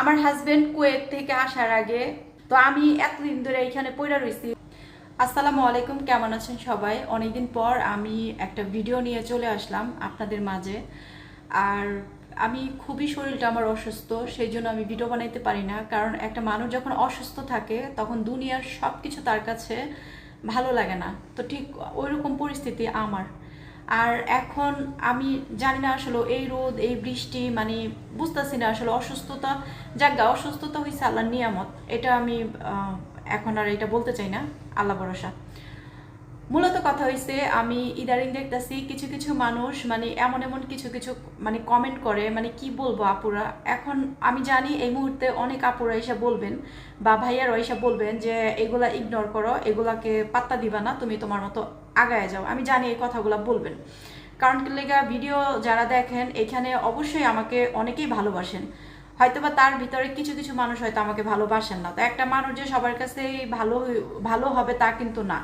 আমার husband Kuwait থেকে আসার আগে, তো আমি এতদিন ধরে এইখানে পড়ে রয়েছি। আসসালামু আলাইকুম, কেমন আছেন সবাই? অনেকদিন পর আমি একটা ভিডিও নিয়ে চলে আসলাম আপনাদের মাঝে। আর আমি খুবই শরীরটা আমার অসুস্থ সেই জন্য আমি ভিডিও বানাইতে পারি না। কারণ একটা মানুষ যখন অসুস্থ থাকে, তখন দুনিয়ার সব কিছু তার কাছে ভালো লাগে না। তো ঠিক ওই রকম পরিস্থিতি আমার। আর এখন আমি জানি না আসলে এই রোদ, এই বৃষ্টি মানে বুঝতেছি না আসলে অসুস্থতা যাজ্ঞা অসুস্থতা হয়েছে আল্লাহ নিয়ামত। এটা আমি এখন আর এটা বলতে চাই না, আল্লাহ ভরসা। মূলত কথা হয়েছে আমি ইদারিং দেখতেছি কিছু কিছু মানুষ মানে এমন এমন কিছু কিছু মানে কমেন্ট করে মানে কি বলব আপুরা? এখন আমি জানি এই মুহূর্তে অনেক আপুরা এসে বলবেন বা ভাইয়ারা এসে বলবেন যে, এগুলা ইগনোর করো, এগুলাকে পাত্তা দিবা না, তুমি তোমার মতো আগায় যাও। আমি জানি এই কথাগুলো বলবেন। কারণ লেগা ভিডিও যারা দেখেন, এখানে অবশ্যই আমাকে অনেকেই ভালোবাসেন। হয়তোবা তার ভিতরে কিছু কিছু মানুষ হয়তো আমাকে ভালোবাসেন না। তো একটা মানুষ যে সবার কাছে ভালো ভালো হবে তা কিন্তু না।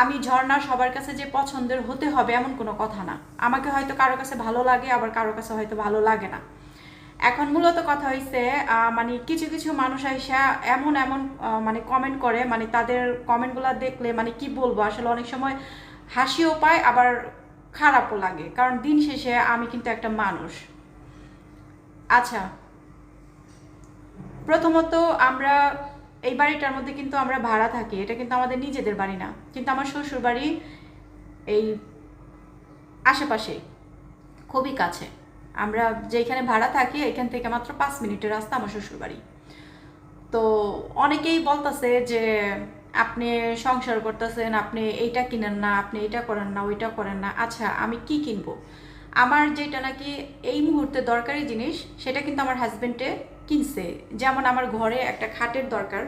আমি ঝর্ণা সবার কাছে যে পছন্দের হতে হবে এমন কোনো কথা না। আমাকে হয়তো কারও কাছে ভালো লাগে, আবার কারও কাছে হয়তো ভালো লাগে না। এখন মূলত কথা হয়েছে মানে কিছু কিছু মানুষ আইসা এমন এমন মানে কমেন্ট করে মানে তাদের কমেন্টগুলো দেখলে মানে কি বলব, আসলে অনেক সময় হাসিও পায়, আবার খারাপও লাগে। কারণ দিন শেষে আমি কিন্তু একটা মানুষ। আচ্ছা প্রথমত আমরা এই বাড়িটার মধ্যে কিন্তু আমরা ভাড়া থাকি, এটা কিন্তু আমাদের নিজেদের বাড়ি না, কিন্তু আমার শ্বশুর বাড়ি এই আশেপাশে, খুবই কাছে। আমরা যেখানে ভাড়া থাকি, এখান থেকে মাত্র পাঁচ মিনিটের রাস্তা আমার শ্বশুর বাড়ি তো অনেকেই বলতেছে যে, আপনি সংসার করতেছেন, আপনি এইটা কিনেন না, আপনি এটা করেন না, ওইটা করেন না আচ্ছা আমি কি কিনবো? আমার যেটা নাকি এই মুহূর্তে দরকারি জিনিস, সেটা কিন্তু আমার হাজবেন্ডে কিনছে, যেমন আমার ঘরে একটা খাটের দরকার।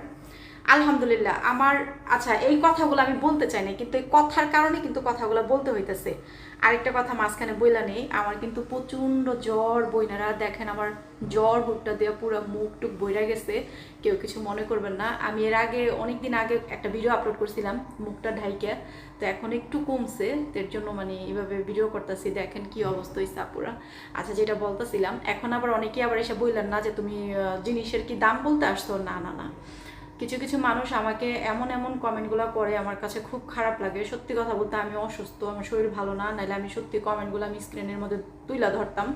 আলহামদুলিল্লাহ, আমার আচ্ছা এই কথাগুলো আমি বলতে চাই না কিন্তু এই কথার কারণে কিন্তু কথাগুলো বলতে হইতেছে। আরেকটা কথা মাঝখানে বইলা নেই, আমার কিন্তু প্রচণ্ড জ্বর বইনারা দেখেন আমার জ্বর হুটটা দেওয়া পুরো মুখ টুক বইরা গেছে, কেউ কিছু মনে করবেন না। আমি এর আগে অনেক দিন আগে একটা ভিডিও আপলোড করছিলাম মুখটা ঢাইকে, তো এখন একটু কমছে এর জন্য মানে এভাবে ভিডিও করতেছি, দেখেন কি অবস্থা হয়েছে আপুরা। আচ্ছা যেটা বলতেছিলাম, এখন আবার অনেকেই আবার এসে বললেন না যে তুমি জিনিসের কি দাম বলতে আসছো? না না না। কিছু কিছু মানুষ আমাকে এমন এমন কমেন্টগুলো করে, আমার কাছে খুব খারাপ লাগে। সত্যি কথা বলতে আমি অসুস্থ, আমার শরীর ভালো না নাহলে আমি সত্যি কমেন্টগুলো আমি স্ক্রিনের মধ্যে তুইলা ধরতাম।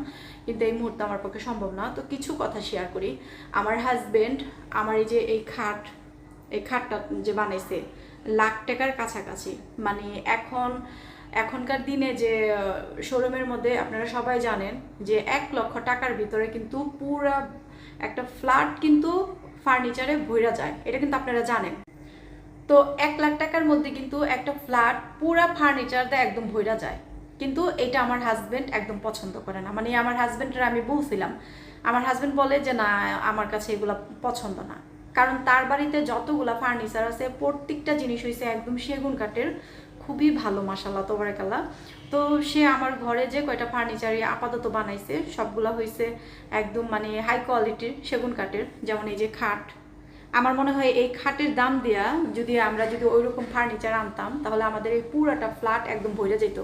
কিন্তু এই মুহূর্তে আমার পক্ষে সম্ভব না। তো কিছু কথা শেয়ার করি। আমার হাজবেন্ড আমার এই যে এই খাট, এই খাটটা যে বানাইছে, লাখ টাকার কাছাকাছি। মানে এখন, এখনকার দিনে যে শোরুমের মধ্যে আপনারা সবাই জানেন যে এক লক্ষ টাকার ভিতরে কিন্তু পুরা একটা ফ্ল্যাট কিন্তু ফার্নিচারে ভইরা যায়, এটা কিন্তু আপনারা জানেন। তো এক লাখ টাকার মধ্যে কিন্তু একটা ফ্ল্যাট পুরা ফার্নিচার দিয়ে একদম ভইরা যায়। কিন্তু এটা আমার হাজবেন্ড একদম পছন্দ করে না। মানে আমার হাজবেন্ডের আমি বলছিলাম, আমার হাজবেন্ড বলে যে, না, আমার কাছে এগুলো পছন্দ না। কারণ তার বাড়িতে যতগুলা ফার্নিচার আছে, প্রত্যেকটা জিনিস হয়েছে একদম সেগুন কাঠের। খুবই ভালো মাসাল্লাহ তোবারকাল্লা তো সে আমার ঘরে যে কয়টা ফার্নিচারই আপাতত বানাইছে, সবগুলা হয়েছে একদম মানে হাই কোয়ালিটির সেগুন কাঠের, যেমন এই যে খাট। আমার মনে হয় এই খাটের দাম দেয়া যদি আমরা যদি ওই রকম ফার্নিচার আনতাম, তাহলে আমাদের এই পুরাটা ফ্ল্যাট একদম ভরে যেত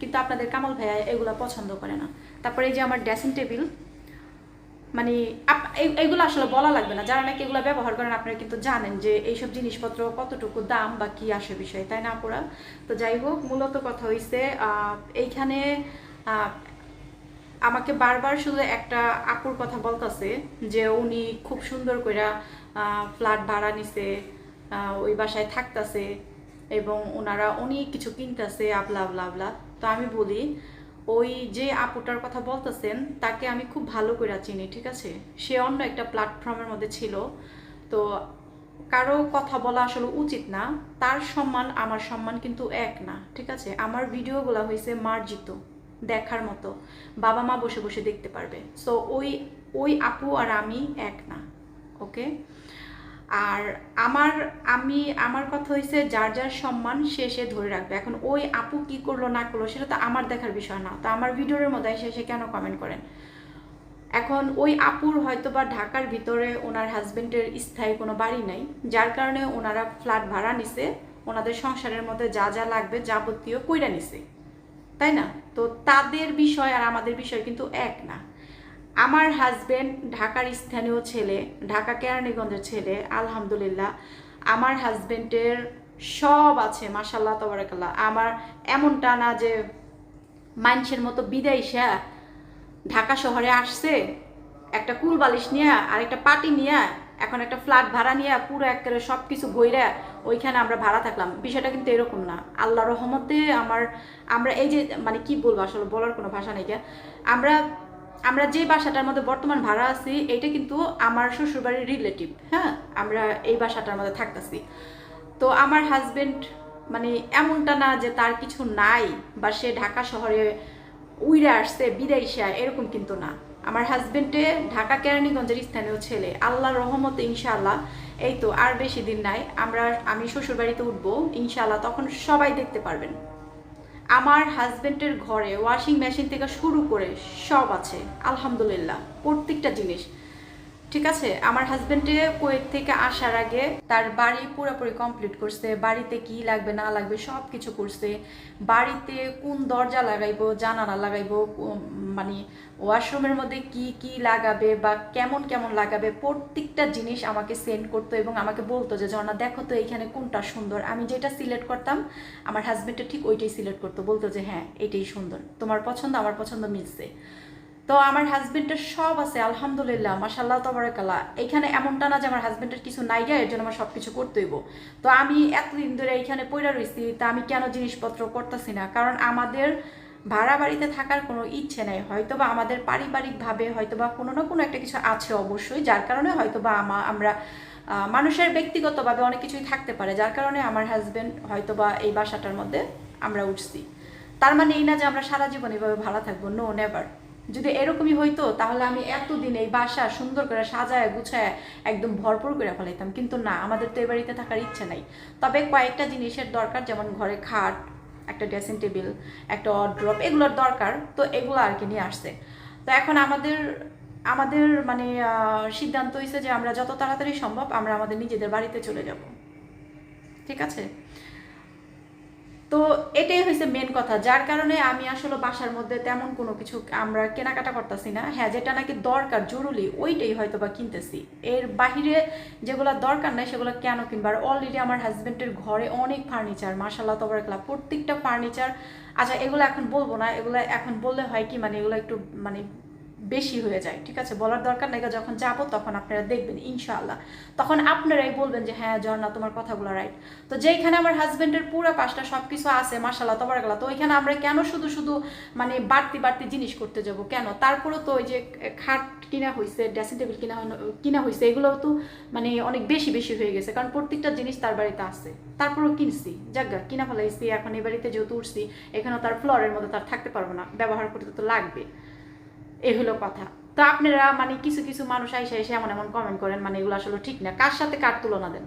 কিন্তু আপনাদের কামাল ভাইয়া এগুলো পছন্দ করে না। তারপরে এই যে আমার ড্রেসিং টেবিল মানে এইগুলো আসলে বলা লাগবে না। যারা নাকি এগুলো ব্যবহার করেন, আপনারা কিন্তু জানেন যে এইসব জিনিসপত্র কতটুকু দাম বা কি আসে বিষয়, তাই না, আপুরা? তো যাই হোক, মূলত কথা হইছে এইখানে আমাকে বারবার শুধু একটা আপুর কথা বলতেছে যে উনি খুব সুন্দর করে ফ্ল্যাট ভাড়া নিছে ওই বাসায় থাকতেছে এবং ওনারা অনেক কিছু কিনতেছে আবলা আবলা আবলা তো আমি বলি ওই যে আপুটার কথা বলতেছেন, তাকে আমি খুব ভালো করে চিনি, ঠিক আছে? সে অন্য একটা প্ল্যাটফর্মের মধ্যে ছিল। তো কারও কথা বলা আসলে উচিত না। তার সম্মান, আমার সম্মান কিন্তু এক না, ঠিক আছে? আমার ভিডিওগুলো হয়েছে মার্জিত, দেখার মতো। বাবা মা বসে বসে দেখতে পারবে। সো ওই ওই আপু আর আমি এক না ওকে আর আমার, আমি, আমার কথা হয়েছে যার যার সম্মান সে সে ধরে রাখবে। এখন ওই আপু কি করল, না করল, সেটা তো আমার দেখার বিষয় না। তো আমার ভিডিওর মধ্যে এসে সে কেন কমেন্ট করেন? এখন ওই আপুর হয়তো বা ঢাকার ভিতরে ওনার হাজবেন্ডের স্থায়ী কোনো বাড়ি নাই, যার কারণে ওনারা ফ্ল্যাট ভাড়া নিছে, ওনাদের সংসারের মধ্যে যা যা লাগবে যাবতীয় কইরা নিছে। তাই না? তো তাদের বিষয় আর আমাদের বিষয় কিন্তু এক না। আমার হাজবেন্ড ঢাকার স্থানীয় ছেলে, ঢাকা কেরানীগঞ্জের ছেলে, আলহামদুলিল্লাহ, আমার হাজবেন্ডের সব আছে মাসাল্লাহ তবরাকাল্লাহ। আমার এমনটা না যে মানুষের মতো বিদেশা ঢাকা শহরে আসছে, একটা কুল বালিশ নিয়ে আর একটা পাটি নিয়ে, এখন একটা ফ্ল্যাট ভাড়া নিয়ে, পুরো একেবারে সব কিছু বইরা ওইখানে আমরা ভাড়া থাকলাম। বিষয়টা কিন্তু এরকম না। আল্লাহ রহমতে আমার, আমরা এই যে মানে কি বলব আসলে, বলার কোনো ভাষা নেই। আমরা আমরা যে বাসাটার মধ্যে বর্তমান ভাড়া আছি, এটা কিন্তু আমার শ্বশুরবাড়ির রিলেটিভ হ্যাঁ? আমরা এই বাসাটার মধ্যে থাকতেছি। তো আমার হাজবেন্ড মানে এমনটা না যে তার কিছু নাই বা সে ঢাকা শহরে উইরে আসছে, বিদেশে এরকম কিন্তু না। আমার হাজবেন্ডে ঢাকা কেরানীগঞ্জের স্থানীয় ছেলে। আল্লাহর রহমত, ইনশাআল্লাহ। এই তো, আর বেশি দিন নাই। আমরা, আমি শ্বশুরবাড়িতে উঠবো, ইনশাআল্লাহ, তখন সবাই দেখতে পারবেন। আমার হাজব্যান্ডের ঘরে ওয়াশিং মেশিন থেকে শুরু করে সব আছে আলহামদুলিল্লাহ প্রত্যেকটা জিনিস। ঠিক আছে, আমার হাজবেন্ডে কুয়েত থেকে আসার আগে তার বাড়ি পুরোপুরি কমপ্লিট করছে, বাড়িতে কি লাগবে, না লাগবে সব কিছু করছে। বাড়িতে কোন দরজা লাগাইবো, জানালা লাগাইবো মানে ওয়াশরুমের মধ্যে কি কি লাগাবে বা কেমন কেমন লাগাবে, প্রত্যেকটা জিনিস আমাকে সেন্ড করতো এবং আমাকে বলতো যে ঝর্ণা দেখো তো এইখানে কোনটা সুন্দর। আমি যেটা সিলেক্ট করতাম, আমার হাজবেন্ডটা ঠিক ওইটাই সিলেক্ট করতো, বলতো যে হ্যাঁ এটাই সুন্দর। তোমার পছন্দ, আমার পছন্দ মিলছে। তো আমার হাজবেন্ডের সব আছে, আলহামদুলিল্লাহ মাসাল্লাহ তবরাকাল্লাহ। এখানে এমনটা না যে আমার হাজবেন্ডের কিছু নাই গা, এর জন্য আমার সব কিছু করতে হইব। তো আমি এতদিন ধরে এইখানে পড়ে রয়েছি তা আমি কেন জিনিসপত্র করতেছি না? কারণ আমাদের ভাড়া বাড়িতে থাকার কোনো ইচ্ছে নাই। হয়তো বা আমাদের পারিবারিকভাবে হয়তো বা কোনো না কোনো একটা কিছু আছে অবশ্যই, যার কারণে হয়তো বা আমা- আমরা মানুষের ব্যক্তিগতভাবে অনেক কিছুই থাকতে পারে, যার কারণে আমার হাজবেন্ড হয়তো বা এই বাসাটার মধ্যে আমরা উঠছি। তার মানে এই না যে আমরা সারা জীবন এভাবে ভাড়া থাকব নো নেভার যদি এরকমই হইতো, তাহলে আমি এতদিন এই বাসা সুন্দর করে সাজায় গুছায় একদম ভরপুর করে ফেলাইতাম। কিন্তু না, আমাদের তো এ বাড়িতে থাকার ইচ্ছে নাই। তবে কয়েকটা জিনিসের দরকার, যেমন ঘরে খাট, একটা ড্রেসিং টেবিল একটা অড্রপ এগুলোর দরকার। তো এগুলো আর কি নিয়ে আসছে। তো এখন আমাদের আমাদের মানে সিদ্ধান্ত হয়েছে যে আমরা যত তাড়াতাড়ি সম্ভব আমরা আমাদের নিজেদের বাড়িতে চলে যাব। ঠিক আছে? তো এটাই হয়েছে মেন কথা। যার কারণে আমি আসলে বাসার মধ্যে তেমন কোনো কিছু আমরা কেনাকাটা করতেছি না। হ্যাঁ যেটা নাকি দরকার, জরুরি, ওইটাই হয়তো বা কিনতেছি। এর বাহিরে যেগুলো দরকার নাই, সেগুলো কেন কিনবো? আর অলরেডি আমার হাজব্যান্ডের ঘরে অনেক ফার্নিচার মার্শাল্লাহ তবরাকলা প্রত্যেকটা ফার্নিচার আচ্ছা এগুলো এখন বলব না। এগুলো এখন বললে হয় কি মানে এগুলো একটু মানে বেশি হয়ে যায়, ঠিক আছে? বলার দরকার নাই, যখন যাব তখন আপনারা দেখবেন, ইনশাআল্লাহ। তখন আপনারাই বলবেন যে হ্যাঁ ঝর্ণা তোমার কথাগুলো রাইট তো যেখানে আমার হাজবেন্ডের পুরো পাশটা সব কিছু আছে মাসাল্লাহ তবরাকাল্লাহ, তো ওইখানে আমরা কেন শুধু শুধু মানে বাড়তি বাড়তি জিনিস করতে যাব? কেন? তারপরেও তো ওই যে খাট কিনা হয়েছে ড্রেসিং টেবিল কিনা কিনা হয়েছে এগুলো তো মানে অনেক বেশি বেশি হয়ে গেছে। কারণ প্রত্যেকটা জিনিস তার বাড়িতে আছে। তারপরেও কিনছি। জাগা কিনা ফেলাইছি, এখন এ বাড়িতে যেহেতু উঠছি, এখানেও তার ফ্লোরের মধ্যে তার থাকতে পারব না। ব্যবহার করতে তো লাগবে। এই হলো কথা। তো আপনারা মানে কিছু কিছু মানুষ আইসা এসে এমন এমন কমেন্ট করেন মানে এগুলো আসলে ঠিক না। কার সাথে কার তুলনা দেন?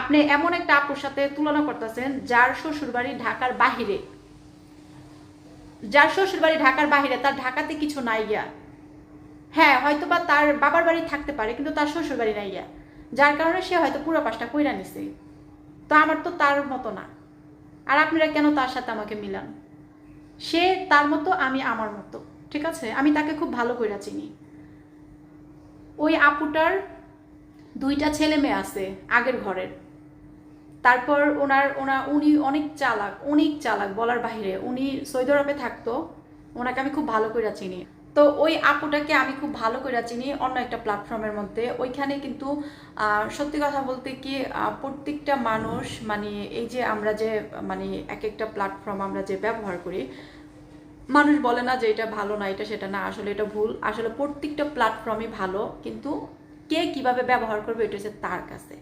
আপনি এমন একটা আপুর সাথে তুলনা করতেছেন যার শ্বশুর বাড়ি ঢাকার বাহিরে। যার শ্বশুর বাড়ি ঢাকার বাহিরে, তার ঢাকাতে কিছু নাই গিয়া। হ্যাঁ হয়তো বা তার বাবার বাড়ি থাকতে পারে, কিন্তু তার শ্বশুর বাড়ি নাই গিয়া। যার কারণে সে হয়তো পুরো পাশটা কইরা নিছে। তো আমার তো তার মতো না। আর আপনারা কেন তার সাথে আমাকে মিলান? সে তার মতো, আমি আমার মতো। ঠিক আছে? আমি তাকে খুব ভালো করে চিনি। ওই আপুটার দুইটা ছেলে মেয়ে আছে, আগের ঘরের। তারপর ওনার, ওনা, উনি অনেক চালাক অনেক চালাক বলার বাইরে উনি সৌদি আরবে থাকতো, ওনাকে আমি খুব ভালো করে চিনি। তো ওই আপুটাকে আমি খুব ভালো করে চিনি অন্য একটা প্ল্যাটফর্মের মধ্যে। ওইখানে কিন্তু সত্যি কথা বলতে কি প্রত্যেকটা মানুষ মানে এই যে আমরা যে মানে এক একটা প্ল্যাটফর্ম আমরা যে ব্যবহার করি মানুষ বলে না যে এটা ভালো না, এটা সেটা না, আসলে এটা ভুল। আসলে প্রত্যেকটা প্ল্যাটফর্মই ভালো, কিন্তু কে কীভাবে ব্যবহার করবে এটা হচ্ছে তার কাছে।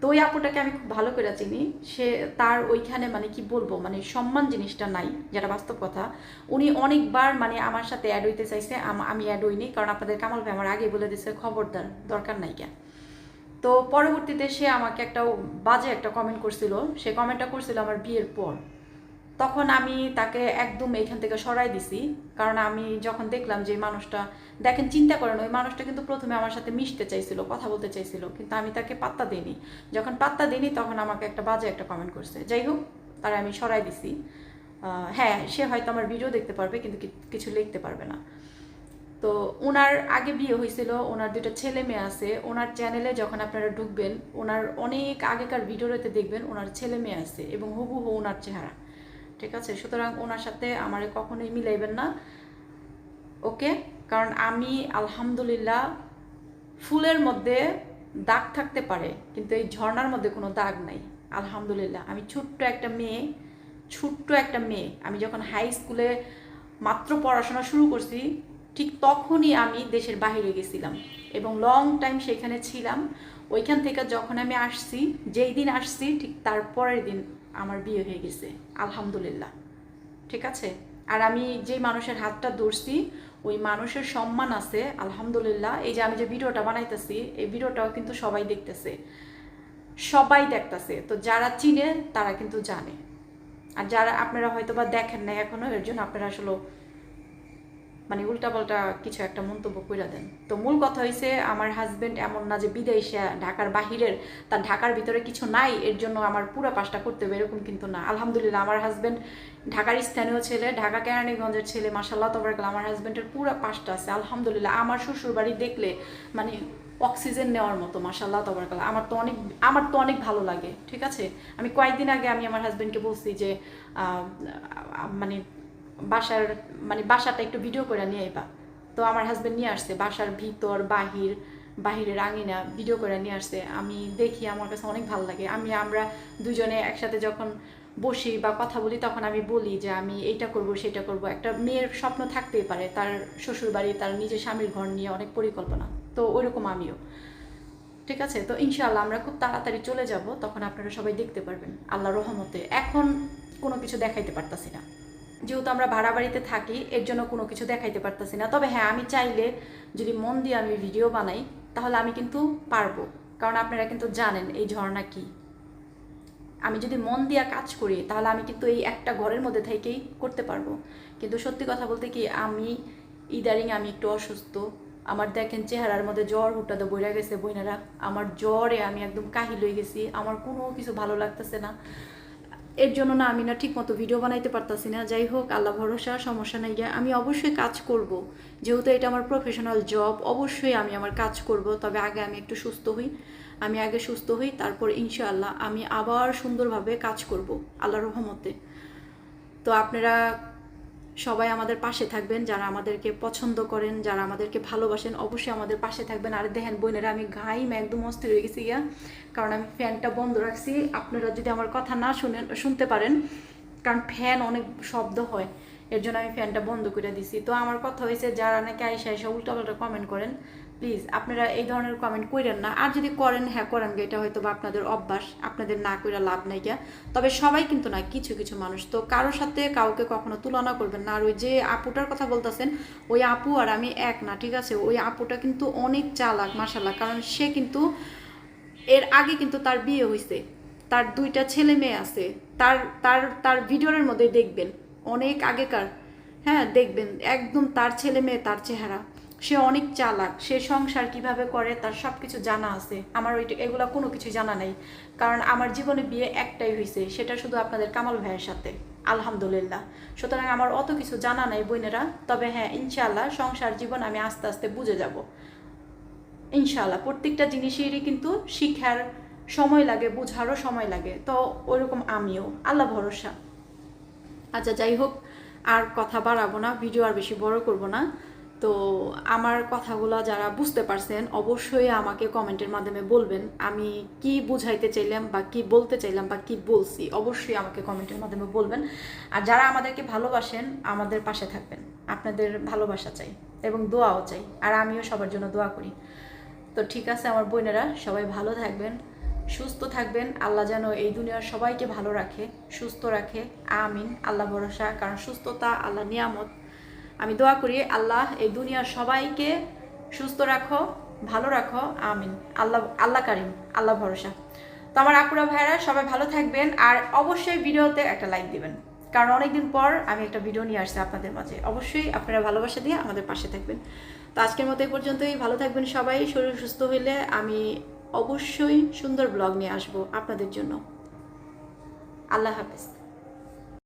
তো ওই আপুটাকে আমি খুব ভালো করে চিনি। সে তার ওইখানে মানে কি বলব মানে সম্মান জিনিসটা নাই, যেটা বাস্তব কথা। উনি অনেকবার মানে আমার সাথে অ্যাড হইতে চাইছে, আম- অ্যাড হইনি, কারণ আপনাদের কামাল ভাই আমার আগে বলে দিয়েছে, খবরদার, দরকার নাই কেন? তো পরবর্তীতে সে আমাকে একটা বাজে একটা কমেন্ট করছিল। সে কমেন্টটা করছিল আমার বিয়ের পর। তখন আমি তাকে একদম এইখান থেকে সরাই দিছি। কারণ আমি যখন দেখলাম যে মানুষটা, দেখেন, চিন্তা করেন, ওই মানুষটা কিন্তু প্রথমে আমার সাথে মিশতে চাইছিল, কথা বলতে চাইছিল, কিন্তু আমি তাকে পাত্তা দিইনি। যখন পাত্তা দিইনি, তখন আমাকে একটা বাজে একটা কমেন্ট করছে। যাই হোক, তারা আমি সরাই দিছি। হ্যাঁ সে হয়তো আমার ভিডিও দেখতে পারবে, কিন্তু কিছু লিখতে পারবে না। তো ওনার আগে বিয়ে হয়েছিল ওনার দুটো ছেলে মেয়ে আছে। ওনার চ্যানেলে যখন আপনারা ঢুকবেন ওনার অনেক আগেকার ভিডিওতে দেখবেন ওনার ছেলে মেয়ে আছে এবং হুবহু ওনার চেহারা। ঠিক আছে? সুতরাং ওনার সাথে আমার কখনোই মিলাইবেন না। ওকে? কারণ আমি, আলহামদুলিল্লাহ, ফুলের মধ্যে দাগ থাকতে পারে, কিন্তু এই ঝর্নার মধ্যে কোনো দাগ নাই। আলহামদুলিল্লাহ। আমি ছোট্ট একটা মেয়ে, ছোট্ট একটা মেয়ে। আমি যখন হাই স্কুলে মাত্র পড়াশোনা শুরু করছি, ঠিক তখনই আমি দেশের বাইরে গেছিলাম এবং লং টাইম সেখানে ছিলাম। ওইখান থেকে যখন আমি আসছি, যেই দিন আসছি, ঠিক তার পরের দিন আমার বিয়ে হয়ে গেছে, আলহামদুলিল্লাহ। ঠিক আছে? আর আমি যে মানুষের হাতটা ধরছি, ওই মানুষের সম্মান আছে, আলহামদুলিল্লাহ। এই যে আমি যে ভিডিওটা বানাইতেছি, এই ভিডিওটাও কিন্তু সবাই দেখতেছে। সবাই দেখতেছে। তো যারা চিনে, তারা কিন্তু জানে। আর যারা আপনারা হয়তো বা দেখেন না এখনও এর জন্য আপনারা আসলে মানে উল্টাপাল্টা কিছু একটা মন্তব্য করে দেন। তো মূল কথা হয়েছে আমার হাজবেন্ড এমন না যে বিদেশে, ঢাকার বাহিরের, তার ঢাকার ভিতরে কিছু নাই, এর জন্য আমার পুরো পাশটা করতে হবে, এরকম কিন্তু না। আলহামদুলিল্লাহ, আমার হাজবেন্ড ঢাকার স্থানীয় ছেলে, ঢাকা কেরানীগঞ্জের ছেলে মাসাল্লাহ তবরকাল, আমার হাজবেন্ডের পুরো পাশটা আছে, আলহামদুলিল্লাহ। আমার শ্বশুর বাড়ি দেখলে মানে অক্সিজেন নেওয়ার মতো মাসাল্লাহ তবরকাল। আমার তো অনেক, আমার তো অনেক ভালো লাগে, ঠিক আছে? আমি কয়েকদিন আগে আমি আমার হাজবেন্ডকে বলছি যে মানে বাসার মানে বাসাটা একটু ভিডিও করে নিয়ে আইবা। তো আমার হাজব্যান্ড নিয়ে আসছে, বাসার ভিতর, বাহির, বাহিরের আঙিনা ভিডিও করে নিয়ে আসছে। আমি দেখি, আমার কাছে অনেক ভালো লাগে। আমি, আমরা দুজনে একসাথে যখন বসি বা কথা বলি, তখন আমি বলি যে আমি এইটা করব, সেটা করব। একটা মেয়ের স্বপ্ন থাকতেই পারে, তার শ্বশুর বাড়ি তার নিজের স্বামীর ঘর নিয়ে অনেক পরিকল্পনা। তো ওইরকম আমিও। ঠিক আছে? তো ইনশাআল্লাহ আমরা খুব তাড়াতাড়ি চলে যাব, তখন আপনারা সবাই দেখতে পারবেন। আল্লাহ রহমতে। এখন কোনো কিছু দেখাইতে পারতাছি না। যেহেতু আমরা ভাড়া বাড়িতে থাকি, এর জন্য কোনো কিছু দেখাইতে পারতাছি না। তবে হ্যাঁ আমি চাইলে যদি মন দিয়ে আমি ভিডিও বানাই, তাহলে আমি কিন্তু পারব। কারণ আপনারা কিন্তু জানেন এই ঝর্ণা কি। আমি যদি মন দিয়া কাজ করি, তাহলে আমি কিন্তু এই একটা ঘরের মধ্যে থেকেই করতে পারব। কিন্তু সত্যি কথা বলতে কি, আমি ইদারিং আমি একটু অসুস্থ। আমার দেখেন চেহারার মধ্যে জ্বর হুটাতে বইরা গেছে, বইনারা। আমার জ্বরে আমি একদম কাহিল হয়ে গেছি। আমার কোনো কিছু ভালো লাগতেছে না। এর জন্য না আমি না ঠিকমতো ভিডিও বানাইতে পারতাছি না। যাই হোক, আল্লাহ ভরসা, সমস্যা নাই গিয়ে। আমি অবশ্যই কাজ করব। যেহেতু এটা আমার প্রফেশনাল জব অবশ্যই আমি আমার কাজ করব। তবে আগে আমি একটু সুস্থ হই। আমি আগে সুস্থ হই, তারপর ইনশাআল্লাহ আমি আবার সুন্দরভাবে কাজ করব আল্লাহ রহমতে। তো আপনারা সবাই আমাদের পাশে থাকবেন, যারা আমাদেরকে পছন্দ করেন, যারা আমাদেরকে ভালোবাসেন, অবশ্যই আমাদের পাশে থাকবেন। আর দেখেন, বোনেরা, আমি ঘাইম একদম অস্থির হয়ে গেছি, ইয়া। কারণ আমি ফ্যানটা বন্ধ রাখছি। আপনারা যদি আমার কথা না শুনেন, শুনতে পারেন, কারণ ফ্যান অনেক শব্দ হয়। এর জন্য আমি ফ্যানটা বন্ধ করে দিছি। তো আমার কথা হয়েছে, যারা নাকি আইসা আইসা উল্টাপাল্টা কমেন্ট করেন প্লিজ, আপনারা এই ধরনের কমেন্ট করেন না। আর যদি করেন হ্যাঁ করেন এটা হয়তো বা আপনাদের অভ্যাস, আপনাদের না করে লাভ নাই গিয়া। তবে সবাই কিন্তু না, কিছু কিছু মানুষ। তো কারোর সাথে কাউকে কখনো তুলনা করবেন না। আর ওই যে আপুটার কথা বলতেছেন, ওই আপু আর আমি এক না, ঠিক আছে? ওই আপুটা কিন্তু অনেক চালাক মাসাল্লাহ কারণ সে কিন্তু, এর আগে কিন্তু তার বিয়ে হয়েছে তার দুইটা ছেলে মেয়ে আছে। তার তার তার ভিডিওর মধ্যে দেখবেন। অনেক আগেকার হ্যাঁ দেখবেন। একদম তার ছেলে মেয়ে, তার চেহারা। সে অনেক চালাক, সে সংসার কীভাবে করে তার সব কিছু জানা আছে। আমার ওইটা, এগুলা কোনো কিছু জানা নাই। কারণ আমার জীবনে বিয়ে একটাই হয়েছে সেটা শুধু আপনাদের কামাল ভাইয়ের সাথে। আলহামদুলিল্লাহ। সুতরাং আমার অত কিছু জানা নাই বোনেরা, তবে হ্যাঁ ইনশাআল্লাহ সংসার জীবন আমি আস্তে আস্তে বুঝে যাব। ইনশাআল্লাহ, প্রত্যেকটা জিনিসেরই কিন্তু শিখার সময় লাগে, বোঝারও সময় লাগে। তো ওইরকম আমিও। আল্লাহ ভরসা। আচ্ছা যাই হোক, আর কথা বাড়াবো না, ভিডিও আর বেশি বড় করব না। তো আমার কথাগুলো যারা বুঝতে পারছেন, অবশ্যই আমাকে কমেন্টের মাধ্যমে বলবেন। আমি কি বুঝাইতে চাইলাম বা কি বলতে চাইলাম বা কি বলছি, অবশ্যই আমাকে কমেন্টের মাধ্যমে বলবেন। আর যারা আমাদেরকে ভালোবাসেন, আমাদের পাশে থাকবেন। আপনাদের ভালোবাসা চাই এবং দোয়াও চাই। আর আমিও সবার জন্য দোয়া করি। তো ঠিক আছে আমার বোনেরা, সবাই ভালো থাকবেন, সুস্থ থাকবেন। আল্লাহ যেন এই দুনিয়ার সবাইকে ভালো রাখে, সুস্থ রাখে। আমিন। আল্লাহ ভরসা, কারণ সুস্থতা, আল্লাহ নিয়ামত। আমি দোয়া করি, আল্লাহ এই দুনিয়ার সবাইকে সুস্থ রাখো, ভালো রাখো, আমিন। আল্লাহ আল্লাহ কারিম, আল্লাহ ভরসা। তো আমার আপুরা ভাইরা সবাই ভালো থাকবেন আর অবশ্যই ভিডিওতে একটা লাইক দিবেন। কারণ অনেকদিন পর আমি একটা ভিডিও নিয়ে আসছি আপনাদের মাঝে। অবশ্যই আপনারা ভালোবাসা দিয়ে আমাদের পাশে থাকবেন। তো আজকের মতো এই পর্যন্তই। ভালো থাকবেন সবাই। শরীর সুস্থ হইলে আমি অবশ্যই সুন্দর ব্লগ নিয়ে আসব আপনাদের জন্য। আল্লাহ হাফেজ।